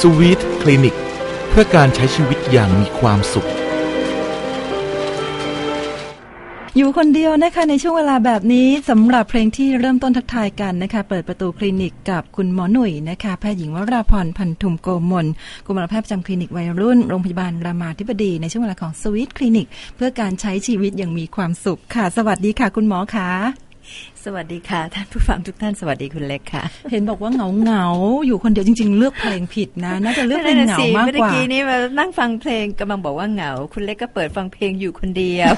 สวีทคลินิก เพื่อการใช้ชีวิตอย่างมีความสุข อยู่คนเดียวนะคะในช่วงเวลาแบบนี้สำหรับเพลงที่เริ่มต้นทักทายกันนะคะ เปิดประตูคลินิกกับคุณหมอหนุ่ยนะคะแพทย์หญิงวราพรพันธุมโกมลกุมารแพทย์ประจำคลินิกวัยรุ่นโรงพยาบาลรามาธิบดี ในช่วงเวลาของสวีทคลินิก เพื่อการใช้ชีวิตอย่างมีความสุขค่ะ สวัสดีค่ะ คุณหมอคะ สวัสดีค่ะ ท่านผู้ฟังทุกท่านสวัสดีคุณเล็กค่ะ เห็นบอกว่าเหงาเหงาๆอยู่คนเดียวจริง ๆ เลือกเพลงผิดนะน่าจะเลือกเพลงเหงามากกว่าเมื่อกี้นี้มานั่งฟังเพลงกำลังบอกว่าเหงา คุณเล็กก็เปิดฟังเพลงอยู่คนเดียว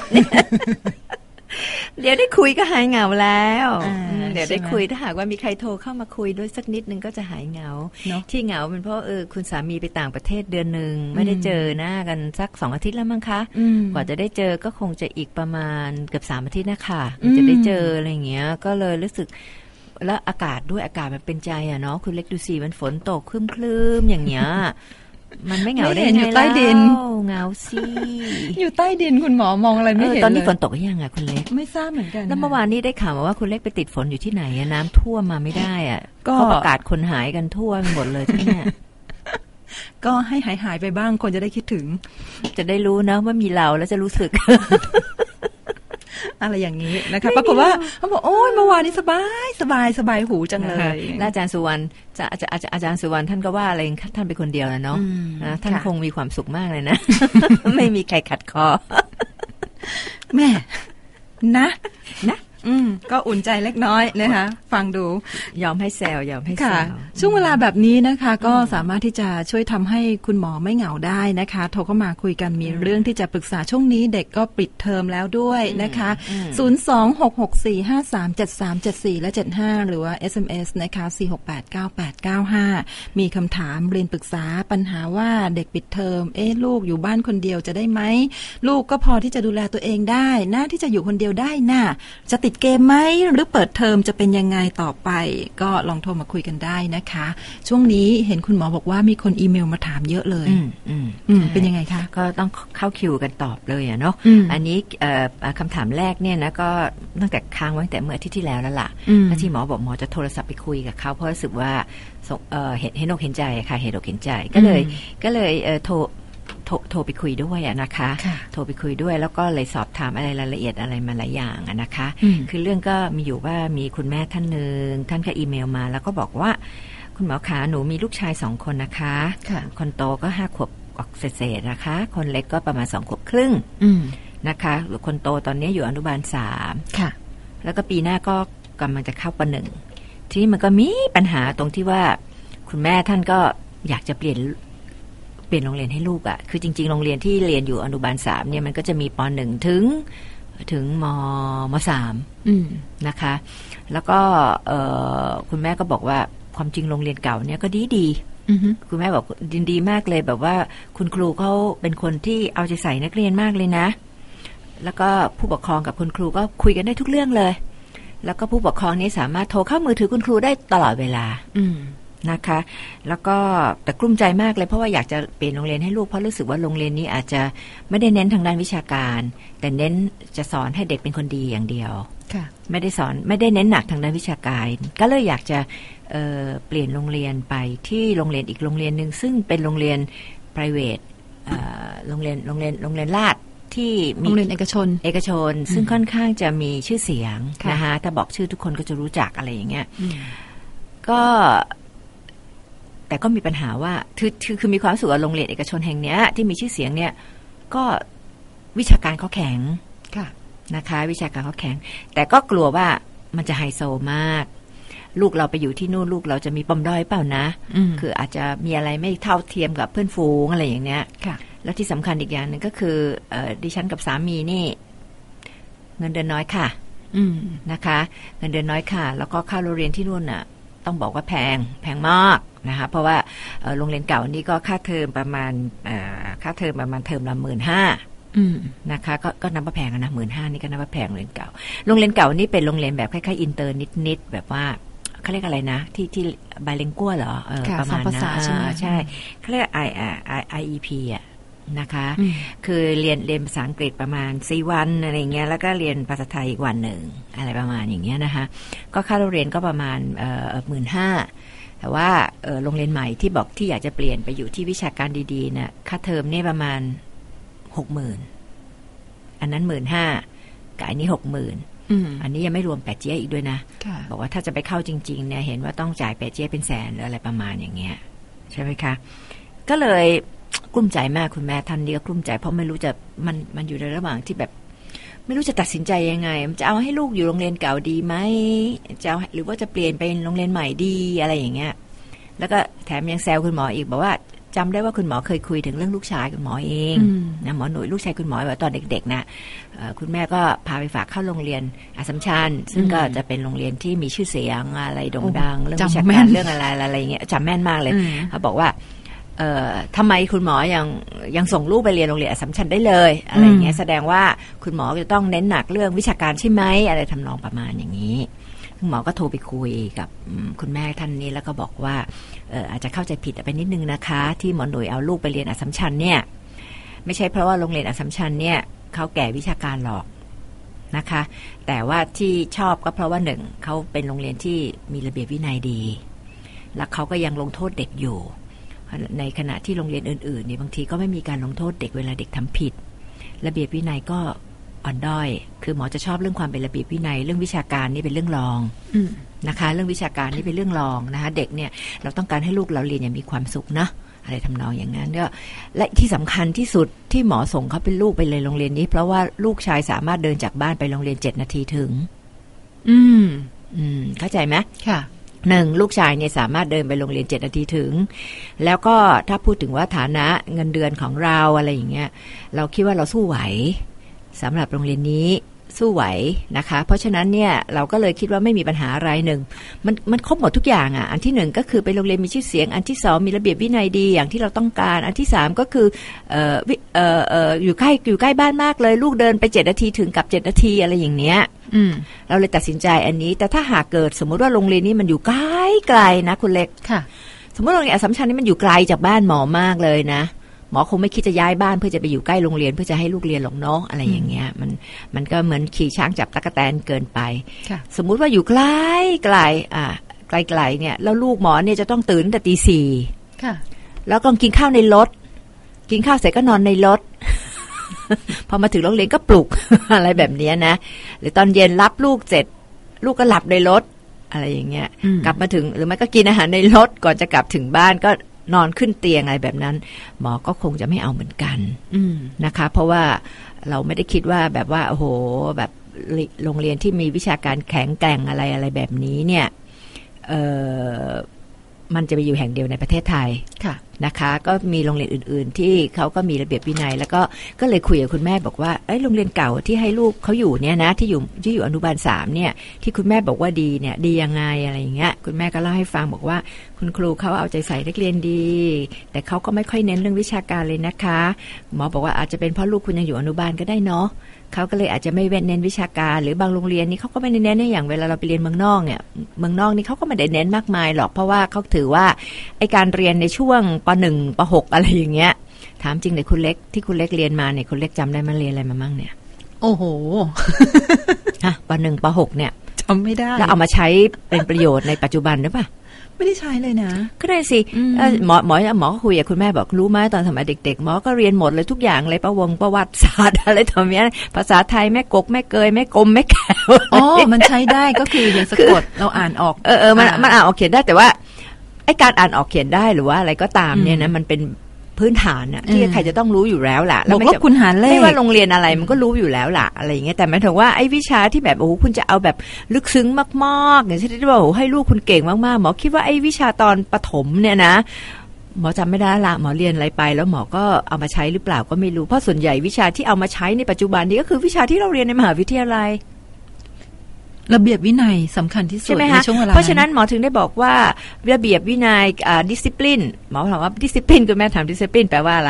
เดี๋ยวได้คุยก็หายเหงาแล้วอ่าอืมเดี๋ยวได้ใช่ไหมคุยถ้าหากว่ามีใครโทรเข้ามาคุยด้วยสักนิดนึงก็จะหายเหงาเนอะที่เหงาเป็นเพราะเออคุณสามีไปต่างประเทศเดือนหนึ่งไม่ได้เจอหน้ากันสักสองอาทิตย์แล้วมั้งคะอืมกว่าจะได้เจอก็คงจะอีกประมาณเกือบสามอาทิตย์นะคะอืมจะได้เจออะไรอย่างเงี้ย ก็เลยรู้สึกแล้วอากาศด้วยอากาศมันเป็นใจอะเนาะคุณเล็กดูสิมันฝนตกคลึ้มๆอย่างเงี้ย มันไม่เหงาได้ไม่เห็นไงอยู่ใต้ดินเล่าเหงาสิอยู่ใต้ดินคุณหมอมองอะไรไม่เออเห็นตอนนี้เลยฝนตกหรือยังอะคุณเล็กไม่ทราบเหมือนกันแล้วเมื่อวานนี้ได้ข่าวมาว่าคุณเล็กไปติดฝนอยู่ที่ไหนอะน้ำท่วมมาไม่ได้อะก็เขาประกาศคนหายกันทั่วไปหมดเลยที่เนี่ยก็ให้หายหายๆไปบ้างคนจะได้คิดถึง จะได้รู้นะว่ามีเราแล้วจะรู้สึก อะไรอย่างนี้นะคะปรากฏว่าเขาบอกโอ้ยเมื่อวานนี้สบายสบายสบายหูจังเลยและอาจารย์สุวรรณจะอาจารย์อาจารย์อาจารย์สุวรรณท่านก็ว่าอะไรท่านเป็นคนเดียวนะเนาะอืมนะท่านค่ะคงมีความสุขมากเลยนะ ไม่มีใครขัดคอ แม่นะนะ อืมก็อุ่นใจเล็กน้อยนะคะ ฟังดูยอมให้แซวยอมให้แซค่ะวช่วงเวลาแบบนี้นะคะ ก็สามารถที่จะช่วยทำให้คุณหมอไม่เหงาได้นะคะ โทรเข้ามาคุยกันมีเรื่องที่จะปรึกษาช่วงนี้เด็กก็ปิดเทอมแล้วด้วยนะคะ 02664537374 และ 75 หรือว่า SMS นะคะ 4689895 มีคำถามเรียนปรึกษาปัญหาว่าเด็กปิดเทอม เอ๊ะลูกอยู่บ้านคนเดียวจะได้ไหม ลูกก็พอที่จะดูแลตัวเองได้น่าที่จะอยู่คนเดียวได้น่ะจะติดเกมไหมหรือเปิดเทอมจะเป็นยังไงต่อไป ก็ลองโทรมาคุยกันได้นะคะ ช่วงนี้เห็นคุณหมอบอกว่ามีคนอีเมลมาถามเยอะเลยอืมอืมอืมใช่เป็นยังไงคะ ก็ต้องเข้าคิวกันตอบเลยอะเนาะอืมอันนี้เอ่อเอ่อคำถามแรกเนี่ยนะก็ตั้งแต่ค้างไว้ตั้งแต่เมื่ออาทิตย์ที่แล้วแล้วล่ะอืมแล้วที่หมอบอกหมอจะโทรศัพท์ไปคุยกับเขาเพราะรู้สึกว่าสงเอ่อเห็นเห็นอกเห็นใจอะค่ะเห็นอกเห็นใจก็เลย ก็เลยเอ่อโทร โทรโทรไปคุยด้วยอะนะคะค่ะโทรไปคุยด้วยแล้วก็เลยสอบถามอะไรรายละเอียดอะไรมาหลายอย่างอะนะคะอืมคือเรื่องก็มีอยู่ว่ามีคุณแม่ท่านหนึ่งท่านก็อีเมลมา แล้วก็บอกว่า คุณหมอขาหนูมีลูกชายสองคนนะคะค่ะคนโตก็ห้าขวบออกเศษๆนะคะ คนเล็กก็ประมาณสองขวบครึ่งอืมนะคะคนโตตอนนี้อยู่อนุบาลสามค่ะแล้วก็ปีหน้าก็กำลังจะเข้าปหนึ่งทีนี้มันก็มีปัญหาตรงที่ว่า คุณแม่ท่านก็อยากจะเปลี่ยน เปลี่ยนโรงเรียนให้ลูกอะ่ะคือจริง ๆ โรงเรียนที่เรียนอยู่อนุบาลสามเนี่ยมันก็จะมีปหนึ่งถึงถึงมมสามอืมนะคะ แล้วก็เอ่อคุณแม่ก็บอกว่าความจริงโรงเรียนเก่าเนี่ยก็ดีดีๆอืมคุณแม่บอกยินดีมากเลยแบบว่าคุณครูเขาเป็นคนที่เอาใจใส่นักเรียนมากเลยนะ แล้วก็ผู้ปกครองกับคุณครูก็คุยกันได้ทุกเรื่องเลย แล้วก็ผู้ปกครองนี้สามารถโทรเข้ามือถือคุณครูได้ตลอดเวลา อืม นะคะ แล้วก็แต่กลุ้มใจมากเลยเพราะว่าอยากจะเปลี่ยนโรงเรียนให้ลูกเพราะรู้สึกว่าโรงเรียนนี้อาจจะไม่ได้เน้นทางด้านวิชาการ แต่เน้นจะสอนให้เด็กเป็นคนดีอย่างเดียวค่ะไม่ได้สอนไม่ได้เน้นหนักทางด้านวิชาการ ก็เลยอยากจะเอ่อเปลี่ยนโรงเรียนไปที่โรงเรียนอีกโรงเรียนหนึ่งซึ่งเป็นโรงเรียน private เอ่อโรงเรียนโรงเรียนโรงเรียนลาดที่โรมีงเรียนเอกชน เอกชน ซึ่งค่อนข้างจะมีชื่อเสียงค่ะนะคะถ้าบอกชื่อทุกคนก็จะรู้จักอะไรอย่างเงี้ยอืมก็ แต่ก็มีปัญหาว่าคือคือคือมีความรู้สึกว่าโรงเรียนเอกชนแห่งเนี้ยที่มีชื่อเสียงเนี่ยก็วิชาการเขาแข็งค่ะนะคะ วิชาการเขาแข็ง แต่ก็กลัวว่ามันจะไฮโซมาก ลูกเราไปอยู่ที่นู่นลูกเราจะมีปมด้อยเปล่านะอืมคืออาจจะมีอะไรไม่เท่าเทียมกับเพื่อนฝูงอะไรอย่างเนี้ยค่ะ แล้วที่สำคัญอีกอย่างหนึ่งก็คือเออดิฉันกับสามีนี่ เงินเดือนน้อยค่ะอืมนะคะ เงินเดือนน้อยค่ะ แล้วก็ค่าโรงเรียนที่นู่นน่ะ ต้องบอกว่าแพงแพงมากนะคะเพราะว่าเอ่อโรงเรียนเก่านี่ก็ค่าเทอมประมาณเอ่อค่าเทอมประมาณเทอมละหมื่นห้าอืมนะคะก็ก็นับว่าแพงอะนะหมื่นห้านี่ก็นับว่าแพงโรงเรียนเก่า โรงเรียนเก่านี่เป็นโรงเรียนแบบคล้ายๆอินเตอร์นิดๆแบบว่าเขาเรียกอะไรนะ ที่ที่ไบเลงกัวเหรอเออค่ะประมาณสองภาษานั้นใช่ไหมอ่าใช่เขาเรียกไอไอไอไอพีอะ นะคะอืมคือเรียนเรียนภาษาอังกฤษประมาณสี่วันอะไรเงี้ยแล้วก็เรียนภาษาไทยอีกวันหนึ่งอะไรประมาณอย่างเงี้ยนะคะ ก็ค่าเรียนก็ประมาณหมื่นห้าแต่ว่าเอ่อโรงเรียนใหม่ที่บอกที่อยากจะเปลี่ยนไปอยู่ที่วิชาการดีๆเนี่ยค่าเทอมเนี่ยประมาณหกหมื่นอันนั้นหมื่นห้ากับอันนี้หกหมื่นอืมอันนี้ยังไม่รวมแปดเจี๊ยอีกด้วยนะค่ะบอกว่าถ้าจะไปเข้าจริงๆเนี่ยเห็นว่าต้องจ่ายแปดเจี๊ยเป็นแสนหรืออะไรประมาณอย่างเงี้ย ใช่ไหมคะ ก็เลย กลุ้มใจมากคุณแม่ท่านนี้ก็กลุ้มใจเพราะไม่รู้จะมันมันอยู่ในระหว่างที่แบบไม่รู้จะตัดสินใจยังไงมันจะเอาให้ลูกอยู่โรงเรียนเก่าดีไหมจะเอาหรือว่าจะเปลี่ยนไปโรงเรียนใหม่ดีอะไรอย่างเงี้ย แล้วก็แถมยังแซวคุณหมออีกบอกว่าจำได้ว่าคุณหมอเคยคุยถึงเรื่องลูกชายคุณหมอเองอืมนะหมอหนุ่ยลูกชายคุณหมอว่าตอนเด็กๆนะเอ่อคุณแม่ก็พาไปฝากเข้าโรงเรียนอัสสัมชัญซึ่งก็จะเป็นโรงเรียนที่มีชื่อเสียงอะไรโด่งดังเรื่องวิชาจำแม่การนเรื่องอะไรอะไรอย่างเงี้ยจำแม่นมากเลยอืมเขาบอกว่าเอ่อ ทำไมคุณหมอยังยังส่งลูกไปเรียนโรงเรียนอัสสัมชัญได้เลย อะไรอย่างเงี้ยแสดงว่าคุณหมอจะต้องเน้นหนักเรื่องวิชาการใช่ไหมอะไรทำนองประมาณอย่างนี้คุณหมอก็โทรไปคุยกับอืมคุณแม่ท่านนี้แล้วก็บอกว่าเอ่ออาจจะเข้าใจผิดไปนิดนึงนะคะ ที่หมอหนุ่ยเอาลูกไปเรียนอัสสัมชัญเนี่ย ไม่ใช่เพราะว่าโรงเรียนอัสสัมชัญเนี่ยเขาแก่วิชาการหรอกนะคะ แต่ว่าที่ชอบก็เพราะว่าหนึ่งเขาเป็นโรงเรียนที่มีระเบียบวินัยดี แล้วเขาก็ยังลงโทษเด็กอยู่ ในขณะที่โรงเรียนอื่นๆเนี่ยบางทีก็ไม่มีการลงโทษเด็กเวลาเด็กทำผิด ระเบียบวินัยก็อ่อนด้อย คือหมอจะชอบเรื่องความเป็นระเบียบวินัย เรื่องวิชาการนี่เป็นเรื่องรองอืมนะคะ เรื่องวิชาการนี่เป็นเรื่องรองนะคะ เด็กเนี่ยเราต้องการให้ลูกเราเรียนอย่างมีความสุขนะอะไรทำนองอย่างนั้นก็และที่สำคัญที่สุดที่หมอส่งเขาเป็นลูกไปเลยโรงเรียนนี้ เพราะว่าลูกชายสามารถเดินจากบ้านไปโรงเรียนเจ็ดนาทีถึง อืม อืม เข้าใจไหมค่ะ หนึ่งลูกชายเนี่ยสามารถเดินไปโรงเรียนเจ็ดนาทีถึง แล้วก็ถ้าพูดถึงว่าฐานะเงินเดือนของเราอะไรอย่างเงี้ยเราคิดว่าเราสู้ไหวสำหรับโรงเรียนนี้ สู้ไหวนะคะ เพราะฉะนั้นเนี่ยเราก็เลยคิดว่าไม่มีปัญหาอะไรหนึ่งมันมันครบหมดทุกอย่างอะ อันที่หนึ่งก็คือไปโรงเรียนมีชื่อเสียง อันที่สองมีระเบียบวินัยดีอย่างที่เราต้องการ อันที่สามก็คือเอ่อวิเอ่อเอ่ออยู่ใกล้อยู่ใกล้บ้านมากเลย ลูกเดินไปเจ็ดนาทีถึงกับเจ็ดนาทีอะไรอย่างเนี้ยอืมเราเลยตัดสินใจอันนี้ แต่ถ้าหากเกิดสมมุติว่าโรงเรียนนี้มันอยู่ไกลไกลนะคุณเล็กค่ะ สมมติโรงเรียนอัสสัมชัญนี่มันอยู่ไกลจากบ้านหมอมากเลยนะ หมอคงไม่คิดจะย้ายบ้านเพื่อจะไปอยู่ใกล้โรงเรียนเพื่อจะให้ลูกเรียนหรอกเนาะอะไรอย่างเงี้ย มันมันก็เหมือนขี่ช้างจับตะกแตนเกินไปค่ะสมมุติว่าอยู่ไกลไกลอ่าไกลไกลเนี่ยแล้วลูกหมอเนี่ยจะต้องตื่นตั้งแต่ตีสี่ค่ะแล้วก็กินข้าวในรถ กินข้าวเสร็จก็นอนในรถพอมาถึงโรงเรียนก็ปลุกอะไรแบบเนี้ยนะ หรือตอนเย็นรับลูกเสร็จ ลูกก็หลับในรถอะไรอย่างเงี้ยอืมกลับมาถึงหรือไม่ก็กินอาหารในรถก่อนจะกลับถึงบ้านก็ นอนขึ้นเตียงอะไรแบบนั้น หมอก็คงจะไม่เอาเหมือนกันอืมนะคะ เพราะว่าเราไม่ได้คิดว่าแบบว่าโอ้โหแบบโรงเรียนที่มีวิชาการแข็งแกร่งอะไรอะไรแบบนี้เนี่ยเออมันจะไปอยู่แห่งเดียวในประเทศไทยค่ะ นะคะ ก็มีโรงเรียนอื่น ๆ ที่เขาก็มีระเบียบวินัย แล้วก็ก็เลยคุยกับคุณแม่บอกว่าเอ้ยโรงเรียนเก่าที่ให้ลูกเขาอยู่เนี่ยนะที่อยู่ที่อยู่อนุบาลสามเนี่ยที่คุณแม่บอกว่าดีเนี่ยดียังไงอะไรอย่างเงี้ยคุณแม่ก็เล่าให้ฟังบอกว่า คุณครูเขาเอาใจใส่นักเรียนดี แต่เขาก็ไม่ค่อยเน้นเรื่องวิชาการเลยนะคะ หมอบอกว่าอาจจะเป็นเพราะลูกคุณยังอยู่อนุบาลก็ได้เนาะเขาก็เลยอาจจะไม่เน้นวิชาการ หรือบางโรงเรียนนี่เขาก็ไม่ได้เน้นในอย่างเวลาเราไปเรียนเมืองนอกเนี่ยเมืองนอกนี่เขาก็ไม่ได้เน้นมากมายหรอกเพราะว่าเขาถือว่าไอการเรียนในช่วงปหนึ่งปหกอะไรอย่างเงี้ย ถามจริงเลยคุณเล็กที่คุณเล็กเรียนมาเนี่ยคุณเล็กจำได้มาเรียนอะไรมามั่งเนี่ย โอ้โหฮะปหนึ่งปหกเนี่ยจำไม่ได้แล้วเอามาใช้เป็นประโยชน์ในปัจจุบันหรือเปล่าไม่ได้ใช้เลยนะ ก็ได้สิอืมเอ่อหมอหมอหมอก็คุยกับคุณแม่บอกรู้ไหมตอนสมัยเด็ก ๆ หมอก็เรียนหมดเลยทุกอย่างเลยประวงประวัติศาสตร์อะไรต่อเนี้ยภาษาไทยแม่กกแม่เกยแม่กลมแม่แก้วอ๋อมันใช้ได้ก็คืออย่างสะกดเราอ่านออก เออเออมันมันอ่านออกเขียนได้แต่ว่าไอ การอ่านออกเขียนได้หรือว่าอะไรก็ตามเนี่ยนะมันเป็นพื้นฐานอะที่อืมใครจะต้องรู้อยู่แล้วล่ะบแล้วอกไม่ว่าจะคุณหารเลไม่ขว่าโรงเรียนอะไรมันก็รู้อยู่แล้วล่ะอะไรอย่างเงี้ยแต่หมายถึงว่าไอ้วิชาที่แบบโอ้โหคุณจะเอาแบบลึกซึ้งมากๆอย่างเช่นที่ว่าโอ้โหให้ลูกคุณเก่งมากๆหมอคิดว่าไอ้วิชาตอนประถมเนี่ยนะหมอจำไม่ได้ละหมอเรียนอะไรไป แล้วหมอก็เอามาใช้หรือเปล่าก็ไม่รู้เพราะส่วนใหญ่วิชาที่เอามาใช้ในปัจจุบันนี้ก็คือวิชาที่เราเรียนในมหาวิทยาลัย ระเบียบวินัยสำคัญที่สุใช่ดไหมในคะช่วงเวลาเพราะฉะนั้นหมอถึงได้บอกว่าระเบียบวินัยอ่า discipline หมอถามว่า discipline คุณแม่ถาม discipline แปลว่าอะไร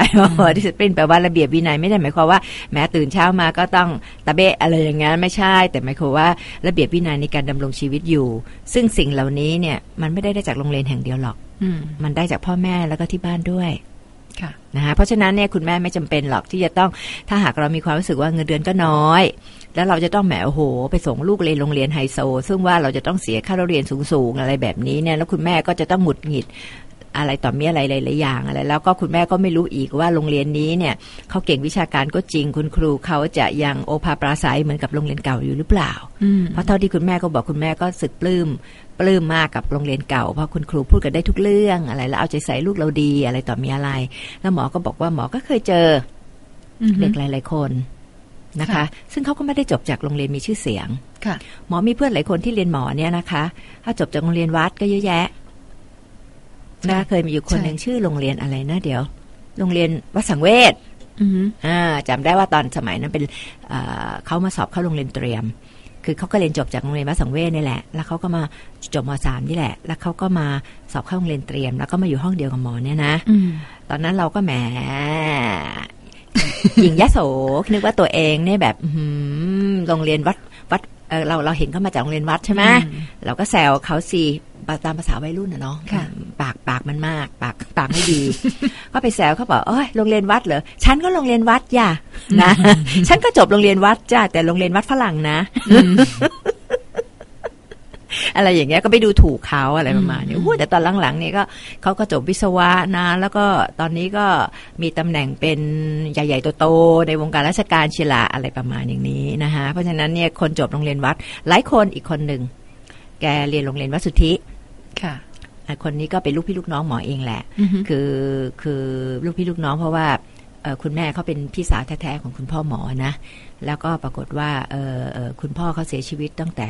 discipline แปลว่าระเบียบวินัยไม่ได้หมายความว่าแม้ตื่นเช้ามาก็ต้องตะเบะอะไรอย่างงั้นไม่ใช่ แต่หมายความว่าระเบียบวินัยในการดำรงชีวิตอยู่ ซึ่งสิ่งเหล่านี้เนี่ยมันไม่ได้ได้จากโรงเรียนแห่งเดียวหรอกอืมมันได้จากพ่อแม่แล้วก็ที่บ้านด้วยค่ะ นะคะเพราะฉะนั้นเนี่ยคุณแม่ไม่จำเป็นหรอกที่จะต้องถ้าหากเรามีความรู้สึกว่าเงินเดือนก็น้อย แล้วเราจะต้องแหมโอ้โห ไปส่งลูกเรียนโรงเรียนไฮโซ ซึ่งว่าเราจะต้องเสียค่าเรียนสูงๆอะไรแบบนี้เนี่ยแล้วคุณแม่ก็จะต้องหงุดหงิดอะไรต่อมีอะไรหลายๆอย่างอะไร แล้วก็คุณแม่ก็ไม่รู้อีกว่าโรงเรียนนี้เนี่ยเขาเก่งวิชาการก็จริง คุณครูเขาจะยังโอภาปราศัยเหมือนกับโรงเรียนเก่าอยู่หรือเปล่าอืมเพราะเท่าที่คุณแม่ก็บอกคุณแม่ก็สึกปลื้ม ปลื้มมากกับโรงเรียนเก่าเพราะคุณครูพูดกันได้ทุกเรื่องอะไรแล้วเอาใจใส่ลูกเราดีอะไรต่อมีอะไร แล้วหมอก็บอกว่าหมอก็เคยเจออืมเด็กหลาย ๆ คนนะคะค่ะซึ่งเขาก็ไม่ได้จบจากโรงเรียนมีชื่อเสียงค่ะ หมอมีเพื่อนหลายคนที่เรียนหมอเนี่ยนะคะ ถ้าจบจากโรงเรียนวัดก็เยอะแยะนะเคยมีอยู่คนใช่หนึ่งชื่อโรงเรียนอะไรนะเดี๋ยว โรงเรียนวัดสังเวชอืมอ่าจำได้ว่าตอนสมัยนั้นเป็นเอ่อเขามาสอบเข้าโรงเรียนเตรียม คือเขาก็เรียนจบจากโรงเรียนวัดสังเวชนี่แหละ แล้วเขาก็มาจบมสามนี่แหละ แล้วเขาก็มาสอบเข้าโรงเรียนเตรียม แล้วก็มาอยู่ห้องเดียวกับหมอเนี่ยนะอืมตอนนั้นเราก็แหมหญิงยโสนึกว่าตัวเองเนี่ยแบบอื้อหือโรงเรียนวัดวัด เออเราเราเห็นเขามาจากโรงเรียนวัดใช่ไหมอืมเราก็แซวเขาสิตามภาษาวัยรุ่นนะเนาะค่ะปากปากมันมาก ปากปากไม่ดี ก็ไปแซวเขาบอกเอ้ยโรงเรียนวัดเหรอฉันก็โรงเรียนวัดย่ะนะฉันก็จบโรงเรียนวัดจ้าแต่โรงเรียนวัดฝรั่งนะ อะไรอย่างเงี้ยก็ไปดูถูกเขาอะไรประมาณนี้อืมอู้แต่ตอนหลังๆเนี่ยก็เขาก็จบวิศวะนะ แล้วก็ตอนนี้ก็มีตำแหน่งเป็นใหญ่ๆโตๆในวงการราชการเชียละอะไรประมาณอย่างนี้นะคะเพราะฉะนั้นเนี่ยคนจบโรงเรียนวัดหลายคนอีกคนหนึ่งแกเรียนโรงเรียนวัดสุทธิค่ะอะคนนี้ก็เป็นลูกพี่ลูกน้องหมอเองแหละอือฮึคือคือลูกพี่ลูกน้องเพราะว่าเอ่อคุณแม่เขาเป็นพี่สาวแท้ๆของคุณพ่อหมอนะ แล้วก็ปรากฏว่าเออเออคุณพ่อเขาเสียชีวิตตั้งแต่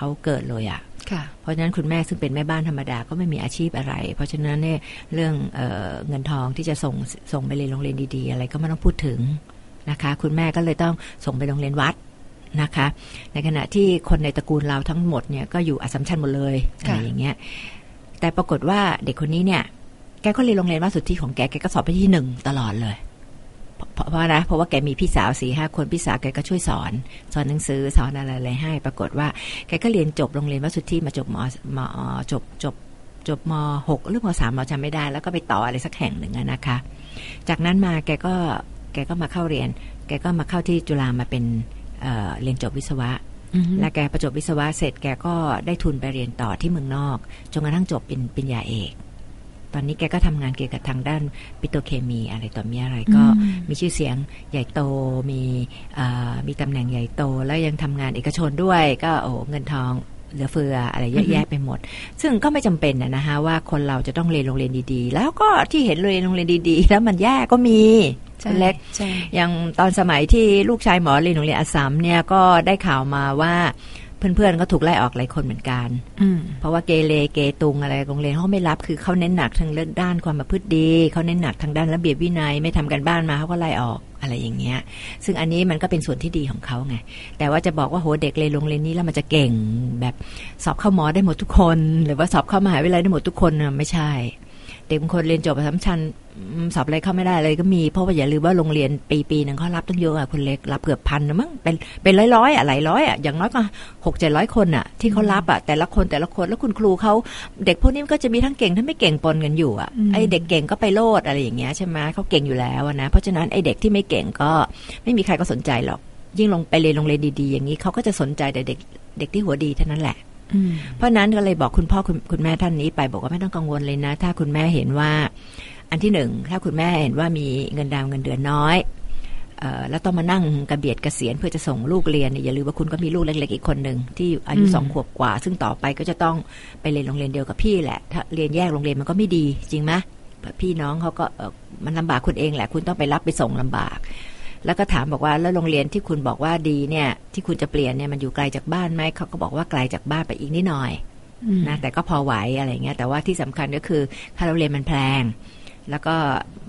เขาเกิดเลยอะ่ะค่ะ เพราะฉะนั้นคุณแม่ซึ่งเป็นแม่บ้านธรรมดาก็ไม่มีอาชีพอะไร เพราะฉะนั้นเนี่ยเรื่องเออเงินทองที่จะส่งส่งไปเรียนโรงเรียนดีๆ อะไรก็ไม่ต้องพูดถึงนะคะ คุณแม่ก็เลยต้องส่งไปโรงเรียนวัดนะคะ ในขณะที่คนในตระกูลเราทั้งหมดเนี่ยก็อยู่อัสสัมชัญหมดเลยอะไรค่ะอย่างเงี้ย แต่ปรากฏว่าเด็กคนนี้เนี่ยแกก็เรียนโรงเรียนวัดสุทธิของแก แกก็สอบไปที่หนึ่งตลอดเลย เพราะเพราะเพราะนะเพราะว่าแกมีพี่สาวสี่ห้าคนพี่สาวแกก็ช่วยสอน สอนหนังสือสอนอะไรอะไรให้ ปรากฏว่าแกก็เรียนจบโรงเรียนวัดสุทธิมาจบมมจบจบจบมหกหรือมสามเราจำไม่ได้ แล้วก็ไปต่ออะไรสักแห่งหนึ่งอะนะคะ จากนั้นมาแกก็แกก็มาเข้าเรียน แกก็มาเข้าที่จุฬามาเป็นเอ่อเรียนจบวิศวะอืมและแกประจบวิศวะเสร็จแกก็ได้ทุนไปเรียนต่อที่เมืองนอกจนกระทั่งจบเป็นปริญญาเอก ตอนนี้แกก็ทำงานเกี่ยวกับทางด้านปิโตรเคมีอะไรต่อมีอะไรก็อืมมีชื่อเสียงใหญ่โตมีเอ่อมีตำแหน่งใหญ่โต แล้วยังทำงานเอกชนด้วยก็โอ้เงินทองเหลือเฟืออะไรเยอะแยะไปหมด ซึ่งก็ไม่จำเป็นนะนะคะว่าคนเราจะต้องเรียนโรงเรียนดีๆ แล้วก็ที่เห็นเรียนโรงเรียนดีๆ แล้วมันแย่ก็มีใช่คุณเล็กใช่อย่างตอนสมัยที่ลูกชายหมอเรียนโรงเรียนอัสสัมเนี่ยก็ได้ข่าวมาว่า เพื่อนๆก็ถูกไล่ออกหลายคนเหมือนกันอืมเพราะว่าเกเรเกตุงอะไรโรงเรียนเขาไม่รับคือเขาเน้นหนักทางเรื่องด้านความประพฤติดีเขาเน้นหนักทางด้านระเบียบวินัยไม่ทำกันบ้านมาเขาก็ไล่ออกอะไรอย่างเงี้ย ซึ่งอันนี้มันก็เป็นส่วนที่ดีของเขาไง แต่ว่าจะบอกว่าโหเด็กเรียนโรงเรียนนี้แล้วมันจะเก่งแบบสอบเข้าหมอได้หมดทุกคน หรือว่าสอบเข้ามหาวิทยาลัยได้หมดทุกคนน่ะไม่ใช่ เด็กบางคนเรียนจบอัสสัมชัญอืมสอบอะไรเข้าไม่ได้เลยก็มีเพราะว่าอย่าลืมว่าโรงเรียนปีปีๆหนึ่งเขารับตั้งเยอะอะคุณเล็กรับเกือบพันนะมั้งเป็นเป็นร้อยร้อยๆอะหลายร้อยอะอย่างน้อยก็หกเจ็ดร้อยคนอะที่เขารับอะแต่ละคนแต่ละคนแล้วคุณครูเขาเด็กพวกนี้มันก็จะมีทั้งเก่งทั้งไม่เก่งปนกันอยู่อะอืมไอเด็กเก่งก็ไปโลดอะไรอย่างเงี้ยใช่ไหมเขาเก่งอยู่แล้วอะนะเพราะฉะนั้นไอเด็กที่ไม่เก่งก็ไม่มีใครก็สนใจหรอกยิ่งลงไปเรียนโรงเรียนดีๆ อย่างนี้เขาก็จะสนใจแต่เด็กเด็กที่หัวดีเท่านั้นแหละอืม เพราะฉะนั้นก็เลยบอกคุณพ่อคุณคุณแม่ท่านนี้ไปบอกว่าไม่ต้องกังวลเลยนะ ถ้าคุณแม่เห็นว่า อันที่หนึ่งถ้าคุณแม่เห็นว่ามีเงินดาวเงินเดือนน้อยเอ่อแล้วต้องมานั่งกระเบียดกระเสียนเพื่อจะส่งลูกเรียนเนี่ยอย่าลืมว่าคุณก็มีลูกเล็กๆอีกคนหนึ่งที่อายุอืมสองขวบกว่า ซึ่งต่อไปก็จะต้องไปเรียนโรงเรียนเดียวกับพี่แหละ ถ้าเรียนแยกโรงเรียนมันก็ไม่ดีจริงไหมพี่น้องเขาก็เอ่อมันลำบากคุณเองแหละ คุณต้องไปรับไปส่งลำบาก แล้วก็ถามบอกว่าแล้วโรงเรียนที่คุณบอกว่าดีเนี่ย ที่คุณจะเปลี่ยนเนี่ยมันอยู่ไกลจากบ้านไหมเขาก็บอกว่าไกลจากบ้านไปอีกนิดหน่อยอืมนะแต่ก็พอไหวอะไรเงี้ยแต่ว่าที่สำคัญก็คือค่าเราเรียนมันแพง แล้วก็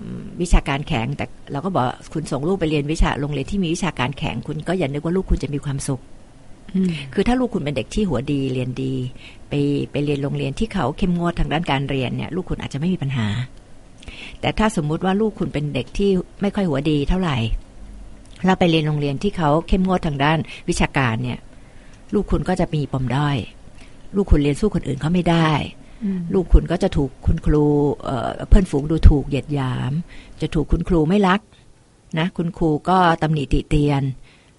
อืมวิชาการแข็งแต่เราก็บอกคุณส่งลูกไปเรียนวิชาโรงเรียนที่มีวิชาการแข็งคุณก็อย่านึกว่าลูกคุณจะมีความสุขอืมคือถ้าลูกคุณเป็นเด็กที่หัวดีเรียนดี ไปไปเรียนโรงเรียนที่เขาเข้มงวดทางด้านการเรียนเนี่ย ลูกคุณอาจจะไม่มีปัญหา แต่ถ้าสมมุติว่าลูกคุณเป็นเด็กที่ไม่ค่อยหัวดีเท่าไหร่ แล้วไปเรียนโรงเรียนที่เขาเข้มงวดทางด้านวิชาการเนี่ย ลูกคุณก็จะมีปมด้อย ลูกคุณเรียนสู้คนอื่นเขาไม่ได้อืมลูกคุณก็จะถูกคุณครูเอ่อเพื่อนฝูงดูถูกเหยียดหยาม จะถูกคุณครูไม่รักนะ คุณครูก็ตำหนิติเตียน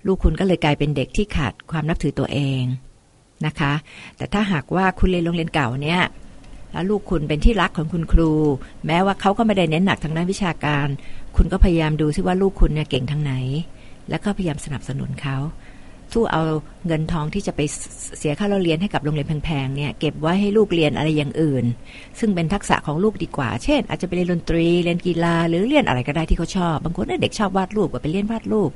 ลูกคุณก็เลยกลายเป็นเด็กที่ขาดความนับถือตัวเองนะคะ แต่ถ้าหากว่าคุณเรียนโรงเรียนเก่าเนี่ยแล้วลูกคุณเป็นที่รักของคุณครู แม้ว่าเขาก็ไม่ได้เน้นหนักทางด้านวิชาการ คุณก็พยายามดูซิว่าลูกคุณเนี่ยเก่งทางไหน แล้วก็พยายามสนับสนุนเขาสู้เอาเงินทองที่จะไปเสียค่าเราเรียนให้กับโรงเรียนแพงๆเนี่ยเก็บไว้ให้ลูกเรียนอะไรอย่างอื่น ซึ่งเป็นทักษะของลูกดีกว่า เช่น อาจจะไปเรียนดนตรีเรียนกีฬาหรือเรียนอะไรก็ได้ที่เขาชอบ บางคนเนี่ยเด็กชอบวาดรูปก็ไปเรียนวาดรูป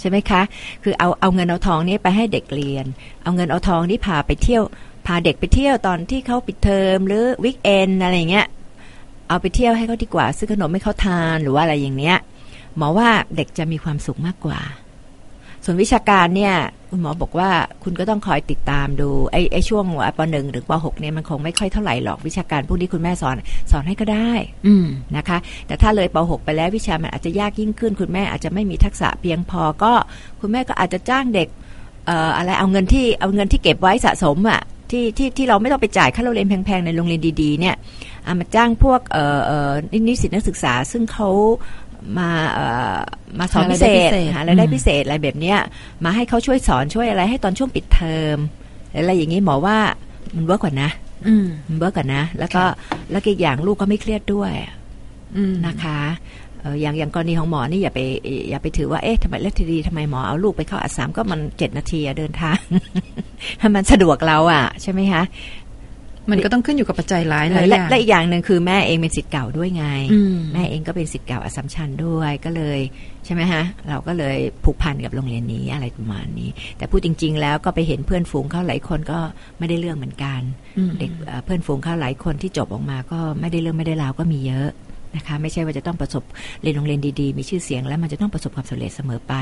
ใช่ไหมคะ คือเอาเอาเงินเอาทองนี้ไปให้เด็กเรียน เอาเงินเอาทองนี้พาไปเที่ยว พาเด็กไปเที่ยวตอนที่เขาปิดเทอมหรือวิกเอนอะไรเงี้ย เอาไปเที่ยวให้เขาดีกว่าซื้อขนมให้เขาทานหรือว่าอะไรอย่างเนี้ย หมอว่าเด็กจะมีความสุขมากกว่า ส่วนวิชาการเนี่ยคุณหมอบอกว่าคุณก็ต้องคอยติดตามดูไอ้ไอ้ช่วงปหนึ่งหรือปหกเนี่ยมันคงไม่ค่อยเท่าไหร่หรอกวิชาการพวกนี้คุณแม่สอนสอนให้ก็ได้ อืมนะคะ แต่ถ้าเลยป .6 ไปแล้ววิชามันอาจจะยากยิ่งขึ้น คุณแม่อาจจะไม่มีทักษะเพียงพอก็ คุณแม่ก็อาจจะจ้างเด็กเอ่ออะไรเอาเงินที่เอาเงินที่เก็บไว้สะสมอะ่ะที่ที่ที่เราไม่ต้องไปจ่ายค่าเราเรียนแพงๆในโรงเรียนดีๆเนี่ยเอา มาจ้างพวกเอ่อเอ่อนิสิตนักศึกษา ซึ่งเขามาเอ่อมาสอนพิเศษหารายได้พิเศษอะไรแบบเนี้ยมาให้เขาช่วยสอนช่วยอะไรให้ตอนช่วงปิดเทอมหรืออะไรอย่างนี้หมอว่ามันเวิร์กกว่านะอืมมันเวิร์กกว่านะ แล้วก็แล้วก็อีกอย่างลูกก็ไม่เครียดด้วยอืมนะคะเอ่ออย่างอย่างกรณีของหมอนี่อย่าไปอย่าไปถือว่าเอ๊ะทำไมเลือกทีดีทำไมหมอเอาลูกไปเข้าอัดสามก็มันเจ็ดนาทีอะเดินทางถ้ามันสะดวกเราอะใช่ไหมคะ มันก็ต้องขึ้นอยู่กับปัจจัยหลายหลายอและย่างและอีกอย่างหนึ่งคือแม่เองเป็นสิทธิ์เก่าด้วยไงอืมแม่เองก็เป็นสิทธิ์เก่าอัสสัมชัญด้วยก็เลยใช่ไหมฮะ เราก็เลยผูกพันกับโรงเรียนนี้อะไรประมาณนี้ แต่พูดจริง ๆ แล้วก็ไปเห็นเพื่อนฝูงเขาหลายคนก็ไม่ได้เรื่องเหมือนกันอืมเด็กเอ่อเพื่อนฝูงเขาหลายคนที่จบออกมาก็ไม่ได้เรื่องไม่ได้ราวก็มีเยอะนะคะไม่ใช่ว่าจะต้องประสบเรียนโรงเรียนดีๆ มีชื่อเสียงแล้วมันจะต้องประสบความสำเร็จเสมอไป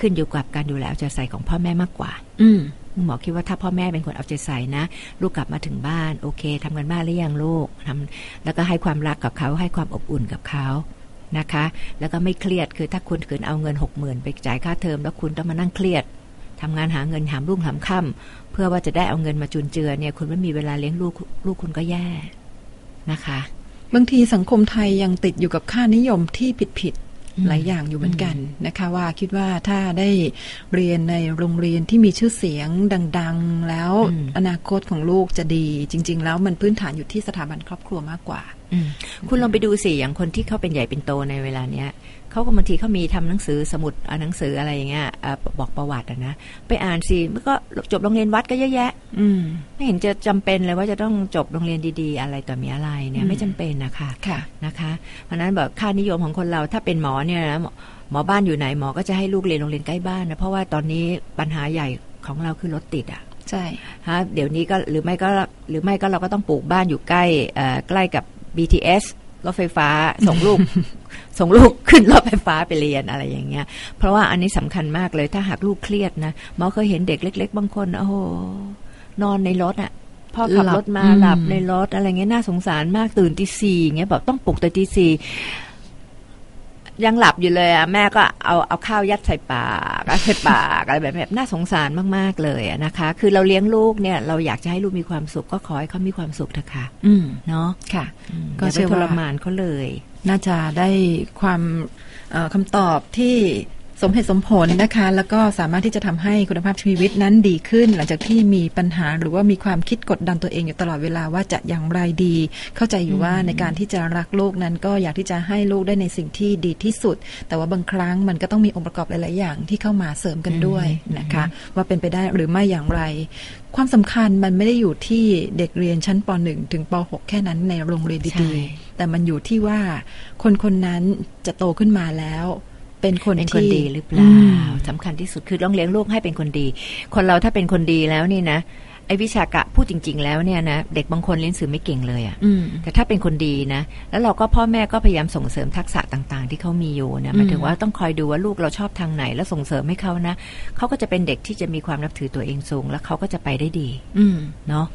ขึ้นอยู่กับการดูแลเอาใจใส่ของพ่อแม่มากกว่า อื มหมอคิดว่าถ้าพ่อแม่เป็นคนเอาใจใส่นะ ลูกกลับมาถึงบ้าน โอเคทำกันบ้านหรือยังลูกทำแล้วก็ให้ความรักกับเขาให้ความอบอุ่นกับเขานะคะ แล้วก็ไม่เครียดคือถ้าคุณเกินเอาเงินหกหมื่นไปจ่ายค่าเทอมแล้วคุณต้องมานั่งเครียดทำงานหาเงินหามรุ่งหามค่ำเพื่อว่าจะได้เอาเงินมาจุนเจือเนี่ย คุณไม่มีเวลาเลี้ยงลูกลูกคุณก็แย่นะคะ บางทีสังคมไทยยังติดอยู่กับค่านิยมที่ผิดผิด หลายอย่างอยู่เหมือนกันนะคะว่าคิดว่าถ้าได้เรียนในโรงเรียนที่มีชื่อเสียงดัง ๆ แล้วอืมอนาคตของลูกจะดี จริง ๆ แล้วมันพื้นฐานอยู่ที่สถาบันครอบครัวมากกว่าอืมคุณลองไปดูสิอย่างคนที่เขาเป็นใหญ่เป็นโตในเวลาเนี้ย เขาก็บางทีเขามีทำหนังสือสมุดอ่านหนังสืออะไรอย่างเงี้ยอ่าบอกประวัติอะนะไปอ่านสิมันก็จบโรงเรียนวัดก็เยอะแยะ อืมไม่เห็นจะจำเป็นเลยว่าจะต้องจบโรงเรียนดีๆ อะไรต่อมีอะไรเนี่ยอืมไม่จำเป็นนะคะค่ะนะคะ เพราะฉะนั้นแบบค่านิยมของคนเราถ้าเป็นหมอเนี่ยนะหมอหมอบ้านอยู่ไหนหมอก็จะให้ลูกเรียนโรงเรียนใกล้บ้านนะเพราะว่าตอนนี้ปัญหาใหญ่ของเราคือรถติดอะใช่ฮะเดี๋ยวนี้ก็หรือไม่ก็หรือไม่ก็เราก็ต้องปลูกบ้านอยู่ใกล้เอ่อใกล้กับ BTS รถไฟฟ้าส่งลูก ส่งลูกขึ้นรถไฟฟ้าไปเรียนอะไรอย่างเงี้ย เพราะว่าอันนี้สำคัญมากเลยถ้าหากลูกเครียดนะหมอเคยเห็นเด็กเล็ก ๆ บางคนโอ้โหนอนในรถอะพ่อขับหลับรถมาอืมหลับในรถอะไรเงี้ยน่าสงสารมากตื่นตีสี่เงี้ยแบบต้องปลุกแต่ตีสี่ ยังหลับอยู่เลยอะแม่ก็เอาเอาข้าวยัดใส่ปากยัดใส่ปากอะไรแบบแบบน่าสงสารมากๆเลยอะนะคะ คือเราเลี้ยงลูกเนี่ยเราอยากจะให้ลูกมีความสุขก็ขอให้เขามีความสุขเถอะค่ะอืมเนาะค่ะอืมก็อย่าเชื่ไปอทว่ารมานเขาเลย น่าจะได้ความเอ่อคำตอบที่ สมเหตุสมผลนะคะ แล้วก็สามารถที่จะทำให้คุณภาพชีวิตนั้นดีขึ้น หลังจากที่มีปัญหาหรือว่ามีความคิดกดดันตัวเองอยู่ตลอดเวลาว่าจะอย่างไรดี เข้าใจอยู่ว่าในการที่จะรักลูกนั้น ก็อยากที่จะให้ลูกได้ในสิ่งที่ดีที่สุด แต่ว่าบางครั้งมันก็ต้องมีองค์ประกอบหลาย ๆ อย่างที่เข้ามาเสริมกันด้วยนะคะ ว่าเป็นไปได้หรือไม่อย่างไร ความสำคัญมันไม่ได้อยู่ที่เด็กเรียนชั้นป .1 ถึงป .6 แค่นั้นในโรงเรียนใช่ดีๆแต่มันอยู่ที่ว่าคนคนนั้นจะโตขึ้นมาแล้ว เป็นคนเป็นคนที่ดีหรือเปล่ามสำคัญที่สุดคือต้องเลี้ยงลูกให้เป็นคนดี คนเราถ้าเป็นคนดีแล้วนี่นะไอ้วิชากะพูดจริง ๆ แล้วเนี่ยนะเด็กบางคนเรียนหนังสือไม่เก่งเลยอะอืมแต่ถ้าเป็นคนดีนะ แล้วเราก็พ่อแม่ก็พยายามส่งเสริมทักษะต่าง ๆ ที่เขามีอยู่นะหมายถึงว่าต้องคอยดูว่าลูกเราชอบทางไหน แล้วส่งเสริมให้เขานะเขาก็จะเป็นเด็กที่จะมีความนับถือตัวเองสูง แล้วเขาก็จะไปได้ดี อืมเนาะ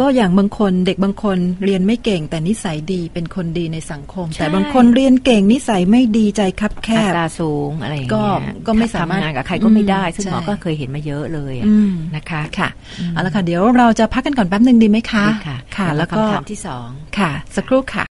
ก็อย่างบางคนเด็กบางคนเรียนไม่เก่งแต่นิสัยดีเป็นคนดีในสังคมใช่แต่บางคนเรียนเก่งนิสัยไม่ดีใจคับแคอับตราสูงอะไรอย่างก็เงี้ยก็ไม่สามารถทำงานกับใครก็ไม่ได้อืมซึ่งหมอใช่ก็เคยเห็นมาเยอะเลยอะอืมนะคะค่ะเอาละค่ะ เดี๋ยวเราจะพักกันก่อนแป๊บหนึ่งดีไหมคะดีค่ะค่ะ แล้แล้ววก็ก็คำถามที่สองค่ะ สักครู่ค่ะ